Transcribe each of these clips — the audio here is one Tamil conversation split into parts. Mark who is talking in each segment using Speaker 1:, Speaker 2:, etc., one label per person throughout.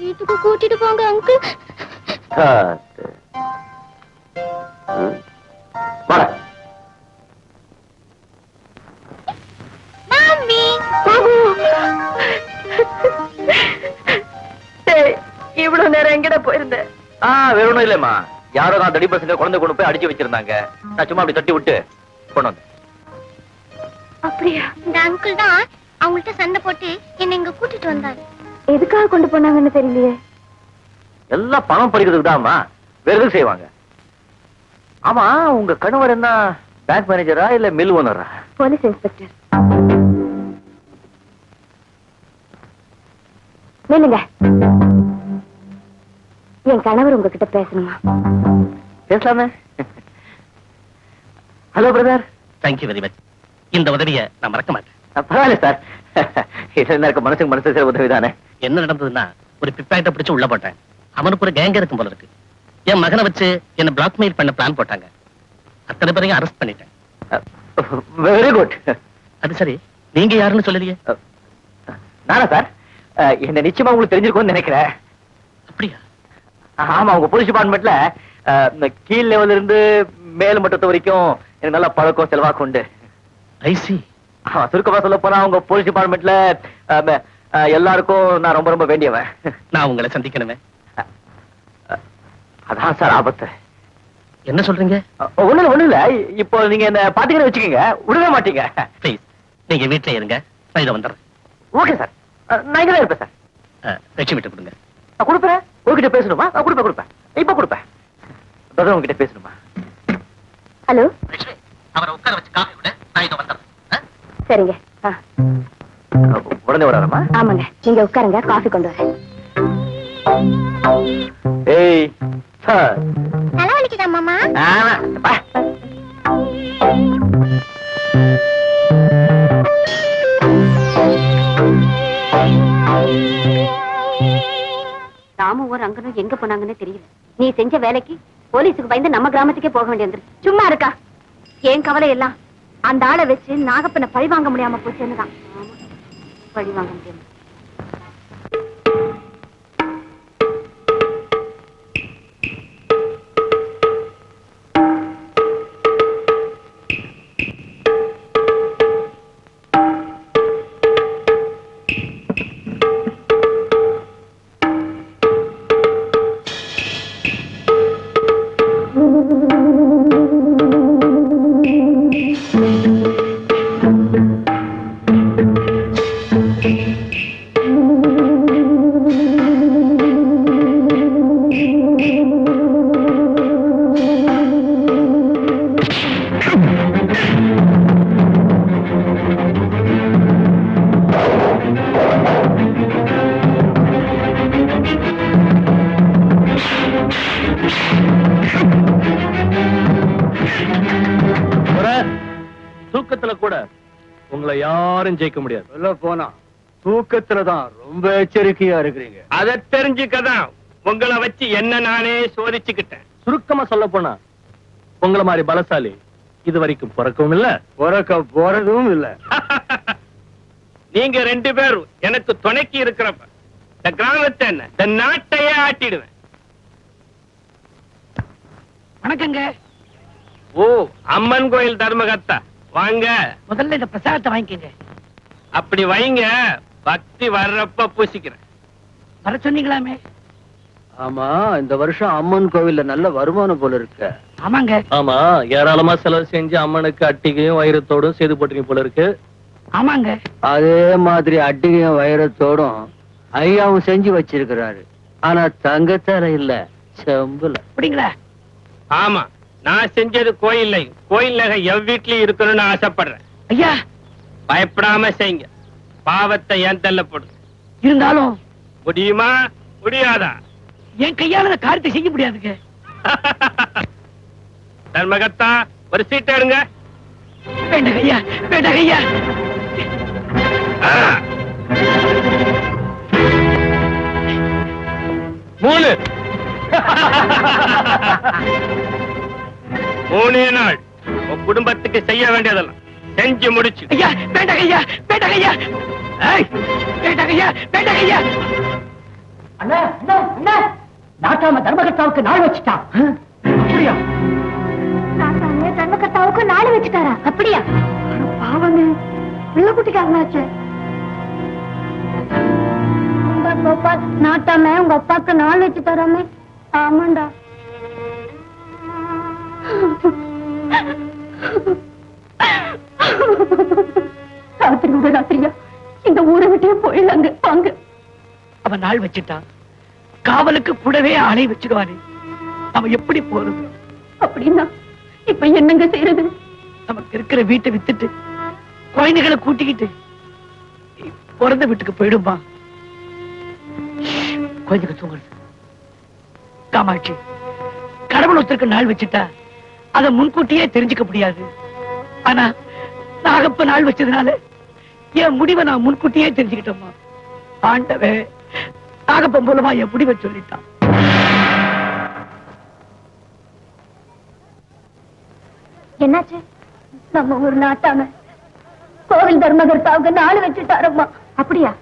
Speaker 1: வீட்டுக்கு கூட்டிட்டு போங்க அங்கிள்
Speaker 2: காத்து.
Speaker 3: இவ்வளவு நேரம் எங்கட போயிருந்த?
Speaker 2: ஆ வேற ஒண்ணும் இல்லம்மா. யாரோ நான் தடி பசங்க குழந்தை கொண்டு போய் அடிச்சு வச்சிருந்தாங்க. நான் சும்மா அப்படி தட்டி விட்டு கொண்டு வந்தேன்.
Speaker 1: அப்படியா? இந்த அங்கிள் தான் அவங்கள்ட்ட சண்டை போட்டு என்னை இங்க கூட்டிட்டு வந்தாரு.
Speaker 3: எதுக்காக கொண்டு போனாங்கன்னு தெரியலையே.
Speaker 2: எல்லாம் பணம் பறிக்கிறதுக்கு தான்மா வேற எதுக்கு செய்வாங்க? ஆமா உங்க கணவர் என்ன பேங்க் மேனேஜரா இல்ல மில் ஓனரா
Speaker 3: போலீஸ் இன்ஸ்பெக்டர். நில்லுங்க. என் கணவர் உங்ககிட்ட பேசணுமா?
Speaker 2: பேசலாமே. Hello brother
Speaker 4: thank you very much இந்த உதவியை நான் மறக்க மாட்டேன்.
Speaker 2: பரவாயில்ல சார் இது என்ன இருக்க? மனசுக்கு மனசு செய்ற உதவி தானே.
Speaker 4: என்ன நடந்ததுன்னா ஒரு பிப்பாயிட்ட பிடிச்சு உள்ள போட்டேன். அவனுக்கு ஒரு கேங்க இருக்கும் போல இருக்கு. என் மகனை வச்சு என்ன பிளாக்மெயில் பண்ண பிளான் போட்டாங்க. அத்தனை பேரையும் அரெஸ்ட் பண்ணிட்டேன்.
Speaker 2: வெரி குட்
Speaker 4: அது சரி. நீங்க யாருன்னு சொல்லலையே?
Speaker 2: நானா சார் என்ன நிச்சயமா உங்களுக்கு தெரிஞ்சிருக்கும்னு நினைக்கிறேன்.
Speaker 4: அப்படியா?
Speaker 2: ஆமா உங்க போலீஸ் டிபார்ட்மெண்ட்ல கீழ் லெவல்ல இருந்து மேல் மட்டத்து வரைக்கும் எனக்கு நல்ல பழக்கம் செலவாக்கு உண்டு.
Speaker 4: ஐசி
Speaker 2: சுருக்கமா சொல்ல போனா உங்க போலீஸ் டிபார்ட்மெண்ட்ல எல்லாருக்கும் நான் ரொம்ப ரொம்ப வேண்டியவன்.
Speaker 4: நான் உங்களை சந்திக்கணுமே.
Speaker 2: அதான் சார் ஆபத்து.
Speaker 4: என்ன சொல்றீங்க?
Speaker 2: ஒண்ணு இல்ல ஒண்ணு இல்ல இப்போ நீங்க என்ன பாத்தீங்கன்னு வச்சுக்கோங்க. விடவே மாட்டீங்க.
Speaker 4: ப்ளீஸ் நீங்க வீட்டுல இருங்க. நான் இதை வந்துடுறேன்.
Speaker 2: Okay sir. நான் இங்கே இருப்பேன் சார்.
Speaker 4: அஹ், லட்சுமிட்ட கொடுங்க.
Speaker 2: நான் கொடுப்பேன். உங்ககிட்ட பேசணுமா? நான் கொடுப்பேன் கொடுப்பேன். இப்ப கொடுப்பேன். பிரதர் உங்ககிட்ட பேசணுமா?
Speaker 3: ஹலோ?
Speaker 4: லட்சுமி அவரை உட்கார வச்சு காஃபி விட நான் இதை வந்துடுறேன்?
Speaker 3: சரிங்க.
Speaker 2: உடனே வராரமா
Speaker 3: ஆமாங்க. நீங்க உட்காருங்க. காஃபி கொண்டு வரேன்.
Speaker 2: ஏய்
Speaker 1: தலைவலிக்குதா மாமா?
Speaker 2: ஆமா பா.
Speaker 3: ராமுவும் ரங்கனும் எங்க போனாங்கன்னு தெரியல. நீ செஞ்ச வேலைக்கு போலீஸுக்கு பயந்து நம்ம கிராமத்துக்கே போக வேண்டியது சும்மா இருக்கா? ஏன் கவலை எல்லாம் அந்த ஆளை வச்சு நாகப்பனை பழி வாங்க முடியாம போச்சுன்னு தான். பழி வாங்க முடியாம.
Speaker 5: யாரும் ஜெயிக்க முடியாது.
Speaker 6: சொல்ல போனா தூக்கத்துல தான் ரொம்ப எச்சரிக்கையா இருக்கிறீங்க.
Speaker 5: அதை தெரிஞ்சுக்கதான் உங்களை வச்சு என்ன நானே சோதிச்சுக்கிட்டேன். சுருக்கமா சொல்ல போனா உங்களை மாதிரி பலசாலி இது வரைக்கும் பிறக்கவும் இல்ல.
Speaker 6: பிறக்க போறதும் இல்ல.
Speaker 5: நீங்க ரெண்டு பேரும் எனக்கு துணைக்கு இருக்கிறப்ப இந்த கிராமத்தை என்ன இந்த நாட்டையே ஆட்டிடுவேன்.
Speaker 7: வணக்கங்க.
Speaker 5: ஓ அம்மன் கோயில் தர்மகர்த்தா. வாங்க.
Speaker 7: முதல்ல இந்த பிரசாதத்தை வாங்கிக்கங்க.
Speaker 5: அப்படி வைங்க பக்தி வர்றப்ப பூசிக்கிறேன்.
Speaker 7: வர சொன்னீங்களாமே?
Speaker 6: ஆமா இந்த வருஷம் அம்மன் கோவில்ல நல்ல வருமானம் போல இருக்கு.
Speaker 7: ஆமாங்க.
Speaker 5: ஆமா ஏராளமா செலவு செஞ்சு அம்மனுக்கு அட்டிகையும் வைரத்தோடும் செய்து போட்டீங்க போல இருக்கு.
Speaker 7: ஆமாங்க.
Speaker 6: அதே மாதிரி அட்டிகையும் வைரத்தோடும் ஐயாவும் செஞ்சு வச்சிருக்கிறாரு. ஆனா தங்கத்தால இல்ல செம்புல.
Speaker 7: அப்படிங்களா?
Speaker 5: ஆமா நான் செஞ்சது கோயில் கோயில் நகை எவ் வீட்லயும் இருக்கணும்னு ஆசைப்படுறேன்.
Speaker 7: ஐயா
Speaker 5: பயப்படாம செய்யுங்க. பாவத்தை ஏன் தள்ள போடு
Speaker 7: இருந்தாலும்
Speaker 5: முடியுமா? முடியாதா?
Speaker 7: என் கையால காரியத்தை செய்ய முடியாதுங்க.
Speaker 5: தர்மகத்தா ஒரு சீட் எடுங்க.
Speaker 7: வேண்டாம் ஐயா வேண்டாம் ஐயா.
Speaker 5: மூணு. மூணே நாள். உன் குடும்பத்துக்கு செய்ய வேண்டியதெல்லாம். செஞ்சு முடிச்சு.
Speaker 7: ஐயா வேண்டாம் ஐயா வேண்டாம் ஐயா. ஏய், வேண்டாம் ஐயா வேண்டாம் ஐயா. அண்ணா அண்ணா அண்ணா. நாட்டாம தர்மகர்த்தாவுக்கு நாள் வச்சுட்டான் அப்படியா?
Speaker 3: நாட்டாமே தர்மகர்த்தாவுக்கு நாளை வச்சுட்டாரா? அப்படியா? பாவங்க. பிள்ளை குட்டிக்காரனாச்சு நாட்டாம உங்க அப்பாக்கு நாள் வச்சு தராமே ஆமாண்டா. ராத்திரியோட ராத்திரியா? இந்த ஊரை விட்டே போயிடலாங்க வாங்க
Speaker 7: அவன் நாள் வச்சுட்டான். காவலுக்கு கூடவே ஆளை வச்சுடுவானே அவன் எப்படி போறது?
Speaker 3: அப்படின்னா இப்ப என்னங்க செய்யறது
Speaker 7: நமக்கு இருக்கிற வீட்டை வித்துட்டு குழந்தைகளை கூட்டிக்கிட்டு பிறந்த வீட்டுக்கு போயிடுமா குழந்தைங்க தூங்குறது. காமாட்சி கடவுள் ஒருத்தருக்கு நாள் வச்சுட்டா அதை முன்கூட்டியே தெரிஞ்சுக்க முடியாது. ஆனா நாகப்ப நாள் வச்சதுனால என் முடிவை நான் முன்கூட்டியே தெரிஞ்சுக்கிட்டோமா ஆண்டவே நாகப்பன் மூலமா என் முடிவை சொல்லிட்டான்.
Speaker 3: என்னாச்சு? நம்ம ஒரு நாட்டாம. கோவில் தர்மகர்த்தாவுக்கு நாள் வச்சுட்டாரம்மா. அப்படியா?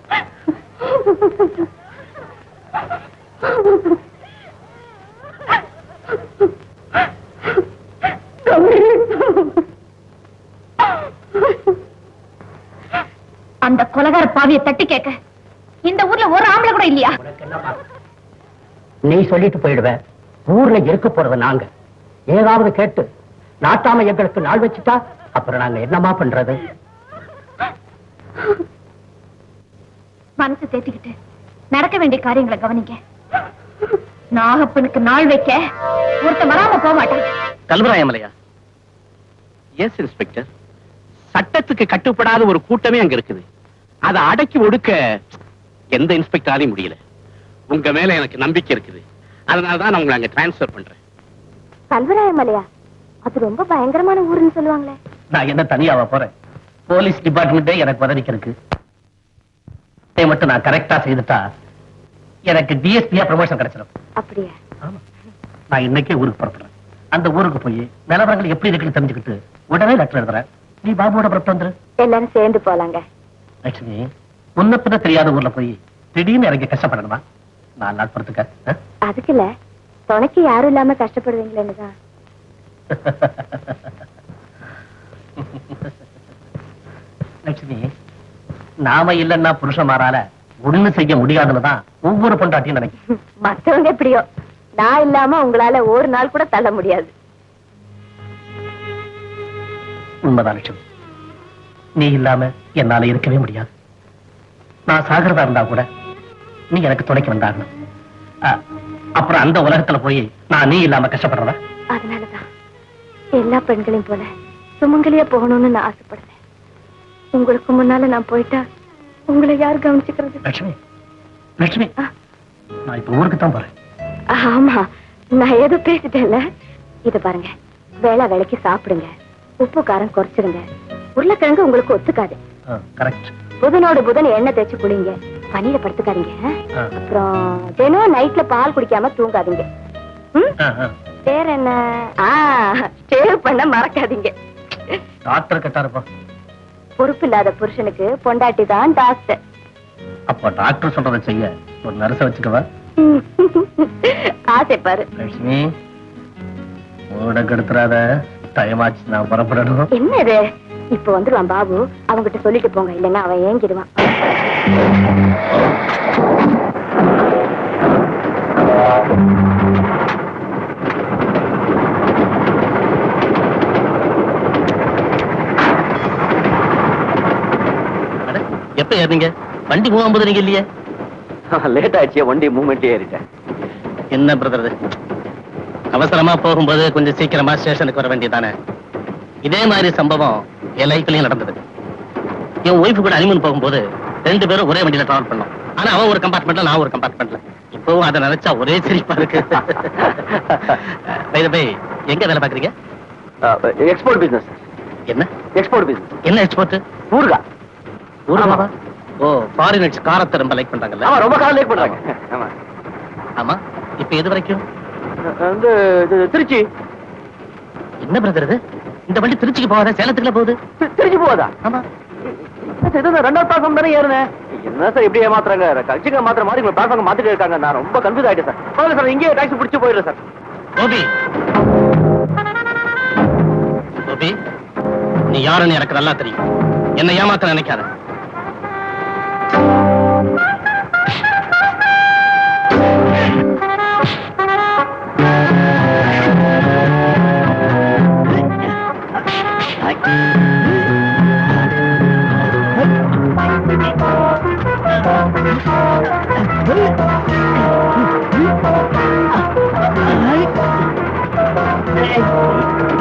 Speaker 3: அந்த கொலகார பாவியை தட்டி கேட்க. இந்த ஊர்ல ஒரு ஆம்பளை கூட இல்லையா?
Speaker 7: நீ சொல்லிட்டு போயிடுவ. ஊர்ல இருக்க போறது நாங்க. ஏதாவது கேட்டு நாட்டாம எங்களுக்கு நாள் வச்சுட்டா அப்புறம் நாங்க என்னமா பண்றது?
Speaker 3: மனசு தேத்திக்கிட்டு நடக்க வேண்டிய காரியங்களை கவனிக்க நாகப்பனுக்கு நாள் வைக்க ஒருத்தன் வராம போக மாட்டான்
Speaker 8: கல்வராயமலையா எஸ் இன்ஸ்பெக்டர் சட்டத்துக்கு கட்டுப்படாத ஒரு கூட்டமே அங்க இருக்குது. அதை அடக்கி ஒடுக்க எந்த இன்ஸ்பெக்டராலையும் முடியல. உங்க மேல எனக்கு நம்பிக்கை இருக்குது. அதனால தான் நான் உங்களை அங்க டிரான்ஸ்ஃபர் பண்றேன்.
Speaker 3: கல்வராயமலையா அது ரொம்ப பயங்கரமான ஊருன்னு சொல்லுவாங்களே.
Speaker 9: நான் என்ன தனியாவா போறேன்? போலீஸ் டிபார்ட்மெண்ட்டே எனக்கு பதவிக்கு இருக்கு இதை மட்டும் நான் கரெக்டா செய்துட்டா எனக்கு டிஎஸ்பியா ப்ரமோஷன் கிடைச்சிடும்
Speaker 3: அப்படியா?
Speaker 9: ஆமா. நான் இன்னைக்கே ஊருக்கு புறப்படுறேன். அந்த ஊருக்கு போய் நிலவரங்கள் எப்படி இருக்குன்னு தெரிஞ்சுக்கிட்டு உடனே லெட்டர் எழுதுறேன். நீ பாபுவோட புறப்பட்டு வந்துரு.
Speaker 3: எல்லாரும் சேர்ந்து போலாங்க.
Speaker 9: லட்சுமி முன்ன பின்ன தெரியாத ஊர்ல போய் திடீர்னு இறங்கி கஷ்டப்படணுமா? நான் நாள் பொறுத்துக்க?
Speaker 3: அதுக்கு இல்ல துணைக்கு யாரும் இல்லாம கஷ்டப்படுவீங்களேன்னு
Speaker 9: லட்சுமி நாம இல்லைன்னா புருஷமாரால ஒண்ணு செய்ய முடியாதுன்னுதான் ஒவ்வொரு பொண்டாட்டியும் நினைக்கும்.
Speaker 3: மத்தவங்க எப்படியோ நான் இல்லாம உங்களால ஒரு நாள் கூட தள்ள முடியாது.
Speaker 9: உண்மைதான் லட்சுமி. நீ இல்லாம என்னால இருக்கவே முடியாது. நான் சாகிறதா இருந்தா கூட நீ எனக்கு துணைக்கு வந்தாகணும். அப்புறம் அந்த உலகத்துல போய் நான் நீ இல்லாம கஷ்டப்படுறதா?
Speaker 3: அதனாலதான். எல்லா பெண்களையும் போல சுமங்கலியா போகணும்னு நான் ஆசைப்படுறேன். உங்களுக்கு முன்னால நான் போயிட்டா உங்களை யார் கவனிச்சுக்கிறது?
Speaker 9: லட்சுமி லட்சுமி நான் இப்ப ஊருக்கு தான் போறேன்.
Speaker 3: ஆமா நான் ஏதோ பேசிட்டேன்ல. இத பாருங்க வேளா வேலைக்கு சாப்பிடுங்க. உப்பு காரம் குறைச்சிருங்க. உருளைக்கிழங்கு உங்களுக்கு ஒத்துக்காது.
Speaker 9: கரெக்ட்
Speaker 3: புதனோடு புதன் எண்ணெய் தேய்ச்சு குளிங்க. பனியில படுத்துக்காதீங்க? அப்புறம் தினம் நைட்ல பால் குடிக்காம தூங்காதீங்க? வேற என்ன? ஆ பண்ண மறக்காதீங்க.
Speaker 9: டாக்டர்
Speaker 3: பொறுப்பு இல்லாத புருஷனுக்கு பொண்டாட்டி தான் டாக்டர்.
Speaker 9: அப்போ டாக்டர் சொல்றதை செய்ய ஒரு நர்ஸ வச்சுக்கவா?
Speaker 3: ஆசை பாரு.
Speaker 9: லட்சுமி ஓட கெடுத்துறாத டைமாச்சு நான் புறப்படணும்.
Speaker 3: என்ன இது இப்ப வந்துருவான் பாபு. அவங்கிட்ட சொல்லிட்டு போங்க. இல்லைன்னா அவன் ஏங்கிடுவான்.
Speaker 9: அட, எப்ப ஏறீங்க வண்டி மூவாம்பது நீங்க இல்லையே?
Speaker 2: லேட் ஆயிடுச்சு. வண்டி மூவ்மெண்ட்டே ஏறிட்டேன்.
Speaker 9: என்ன பிரதர் அவசரமா போகும்போது கொஞ்சம் சீக்கிரமா ஸ்டேஷனுக்கு வர வேண்டியதானே இதே மாதிரி சம்பவம் என் லைஃப்லயும் நடந்தது. என் ஒய்ஃபு கூட அனிமன் போகும்போது ரெண்டு பேரும் ஒரே வண்டியில டிராவல் பண்ணோம். ஆனா அவன் ஒரு கம்பார்ட்மெண்ட்ல நான் ஒரு கம்பார்ட்மெண்ட்ல இப்பவும் அதை நினைச்சா ஒரே சிரிப்பா இருக்கு. எங்க வேலை பாக்குறீங்க
Speaker 2: எக்ஸ்போர்ட் பிசினஸ்
Speaker 9: என்ன?
Speaker 2: எக்ஸ்போர்ட் பிசினஸ்
Speaker 9: என்ன எக்ஸ்போர்ட்
Speaker 2: ஊருகா.
Speaker 9: ஊருகாவா? ஓ ஃபாரினர்ஸ் காரத்தை ரொம்ப லைக் பண்றாங்கல்ல?
Speaker 2: ஆமா ரொம்ப காலம் லேட் பண்றாங்க. ஆமா.
Speaker 9: ஆமா. இப்ப எது வரைக்கும்?
Speaker 2: வந்து திருச்சி.
Speaker 9: என்ன பிரதர் இது? இந்த வண்டி திருச்சிக்கு போகாத? சேலத்துக்குள்ள போகுது.
Speaker 2: திருச்சி
Speaker 9: ஆமா.
Speaker 2: நான் ரெண்டாவது பாசம் தானே ஏறினேன் என்ன சார் இப்படி ஏமாத்துறாங்க? கட்சிங்க மாத்திர மாதிரி உங்க மாத்திட்டு இருக்காங்க. நான் ரொம்ப கன்ஃபியூஸ் ஆயிட்டேன் சார். பரவாயில்ல சார் இங்கேயே டாக்ஸி பிடிச்சி போயிடுறேன் சார்.
Speaker 4: கோபி. கோபி நீ யாருன்னு எனக்கு நல்லா தெரியும். என்ன ஏமாத்த நினைக்காத. Bye.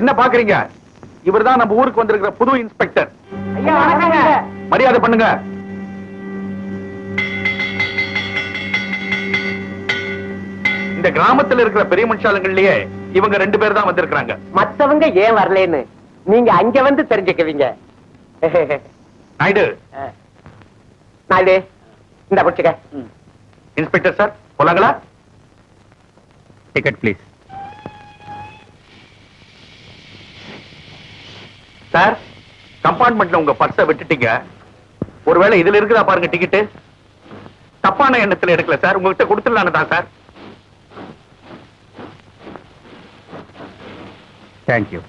Speaker 10: என்ன பாக்குறீங்க? இவர்தான் நம்ம ஊருக்கு வந்திருக்கிற புது இன்ஸ்பெக்டர். மரியாதை பண்ணுங்க. இந்த கிராமத்துல இருக்கிற பெரிய மனுஷாலங்கள்லயே இவங்க ரெண்டு பேர் தான் வந்திருக்கிறாங்க.
Speaker 11: மத்தவங்க ஏன் வரலன்னு? நீங்க அங்க வந்து தெரிஞ்சுக்குவீங்க.
Speaker 10: நாயுடு.
Speaker 11: நாயுடு இந்த பிடிச்சுக்க.
Speaker 10: இன்ஸ்பெக்டர் சார் போலாங்களா? டிக்கெட் ப்ளீஸ் சார் கம்பார்ட்மெண்ட்ல உங்க பர்ஸ விட்டுட்டீங்க. ஒருவேளை இதுல இருக்குதா பாருங்க டிக்கெட் தப்பான எண்ணத்துல எடுக்கல சார். உங்ககிட்ட கொடுத்துடலான்னு தான் சார். தேங்க்யூ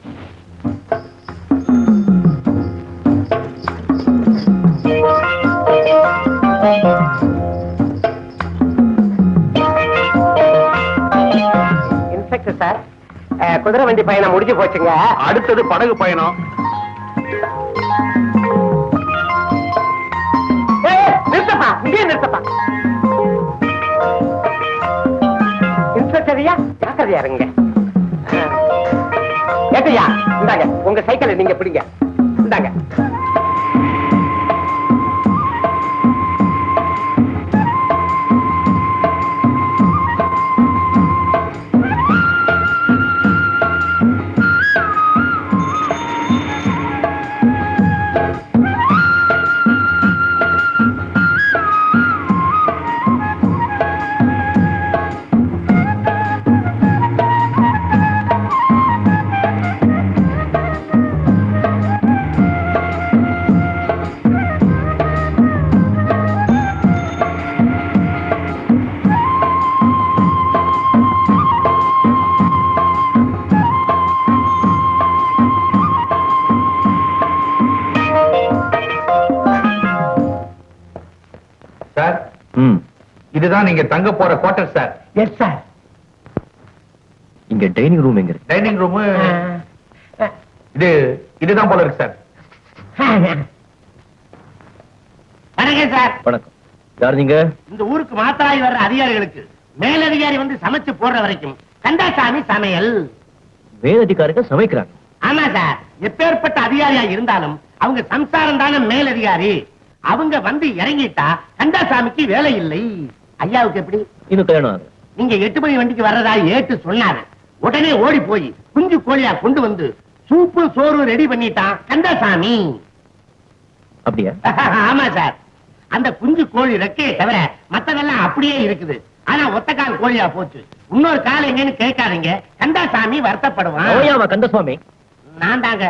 Speaker 11: இன்ஸ்பெக்டர் சார் குதிரை வண்டி பயணம் முடிஞ்சு போச்சுங்க.
Speaker 10: அடுத்தது படகு பயணம்.
Speaker 11: நிறுத்தப்பா. இங்கே நிறுத்தப்பா. இன்ஸ்பெக்டரியா? ஜாக்கிரதையா இருங்க ஏட்டையா இந்தாங்க உங்க சைக்கிளை நீங்க பிடிங்க. இந்தாங்க.
Speaker 10: இதுதான் நீங்க தங்க போற குவார்டர் சார்
Speaker 11: எஸ் சார்
Speaker 2: இங்க டைனிங் ரூம் எங்க இருக்கு?
Speaker 10: டைனிங் ரூம் இது இதுதான் போல இருக்கு சார்
Speaker 12: வணக்கம் சார்
Speaker 2: வணக்கம். யார் நீங்க?
Speaker 12: இந்த ஊருக்கு மாத்தராய் வர்ற அதிகாரிகளுக்கு மேலதிகாரி வந்து சமைச்சு போடுற வரைக்கும். கந்தாசாமி சமையல்.
Speaker 2: மேலதிகாரிங்க சமைக்கிறாங்க.
Speaker 12: ஆமா சார் எப்பேற்பட்ட அதிகாரியா இருந்தாலும் அவங்க சம்சாரம் தானே மேலதிகாரி. அவங்க வந்து இறங்கிட்டா கந்தாசாமிக்கு வேலை இல்லை. ஐயாவுக்கு எப்படி?
Speaker 2: இன்னும்
Speaker 12: நீங்க எட்டு மணி வண்டிக்கு வர்றதா ஏட்டு சொன்னாரு. உடனே ஓடி போய் குஞ்சு கோழியா கொண்டு வந்து சூப்பு சோறு ரெடி பண்ணிட்டான் கந்தசாமி.
Speaker 2: அப்படியா?
Speaker 12: ஆமா சார். அந்த குஞ்சு கோழி ரெக்கையை தவிர மத்ததெல்லாம் அப்படியே இருக்குது. ஆனா ஒத்த கால் கோழியா போச்சு. இன்னொரு கால் எங்கன்னு கேட்காதீங்க. கந்தசாமி வருத்தப்படுவான்.
Speaker 2: ஓயாமா கந்தசுவாமி?
Speaker 12: நான் தாங்க.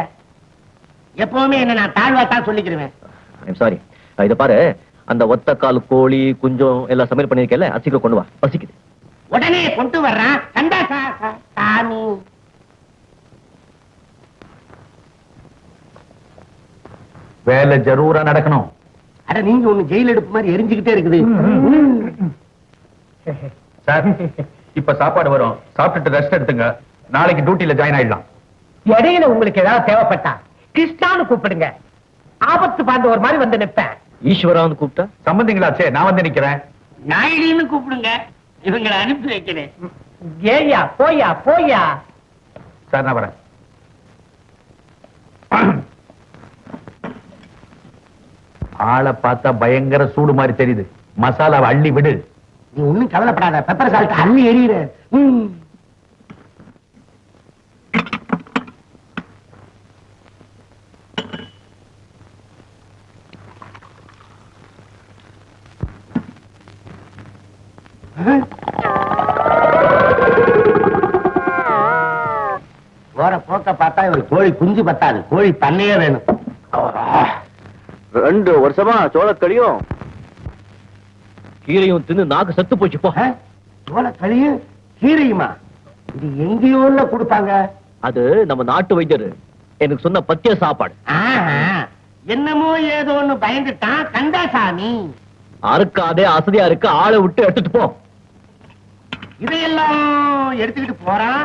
Speaker 12: எப்பவுமே என்ன நான் தாழ்வா தான் சொல்லிக்கிறேன்
Speaker 2: சாரி இத பாரு. அந்த ஒத்த கால் கோழி குஞ்சம் எல்லாம் சமையல் பண்ணிருக்கல அசிக்க கொண்டு வா. பசிக்குது.
Speaker 12: உடனே கொண்டு வர்றான். கந்தா சாமி.
Speaker 10: வேலை ஜரூரா நடக்கணும்.
Speaker 12: அட நீங்க ஒண்ணு ஜெயில் எடுப்பு மாதிரி எரிஞ்சுக்கிட்டே இருக்குது.
Speaker 10: சார் இப்ப சாப்பாடு வரும். சாப்பிட்டுட்டு ரெஸ்ட் எடுத்துங்க. நாளைக்கு டியூட்டில ஜாயின் ஆயிடலாம்.
Speaker 12: இடையில உங்களுக்கு ஏதாவது தேவைப்பட்டா கிருஷ்ணான்னு கூப்பிடுங்க. ஆபத்து பாண்டு ஒரு மாதிரி வந்து நிப்பேன்.
Speaker 2: ஈஸ்வரான்னு கூப்பிட்டா?
Speaker 10: சம்பந்திங்களாச்சே நான் வந்து நிக்கிறேன்.
Speaker 12: நாயுடின்னு கூப்பிடுங்க. இவங்களை அனுப்பி வைக்கிறேன். ஏயா போயா போயா
Speaker 10: சார் நான் வரேன். ஆளை பார்த்தா பயங்கர சூடு மாதிரி தெரியுது. மசாலாவை அள்ளி விடு.
Speaker 12: நீ ஒண்ணும் கவலைப்படாத. பெப்பர் சால்ட் அள்ளி எறிகிற போக்க பார்த்தா ஒரு கோழி குஞ்சு பத்தாது. கோழி பண்ணையே வேணும்.
Speaker 2: ரெண்டு வருஷமா சோளக்கடியும் கீரையும் தின்னு நாக்கு செத்து போச்சு போ.
Speaker 12: சோள களியும் கீரையுமா? இது எங்கேயோ கொடுப்பாங்க.
Speaker 2: அது நம்ம நாட்டு வைத்தியர் எனக்கு சொன்ன பத்திய சாப்பாடு.
Speaker 12: என்னமோ ஏதோன்னு பயந்துட்டான் கந்தாசாமி
Speaker 2: அறுக்காதே அசதியா இருக்கு ஆளை விட்டு எடுத்துட்டு போ.
Speaker 12: இதையெல்லாம் எடுத்துக்கிட்டு போறான்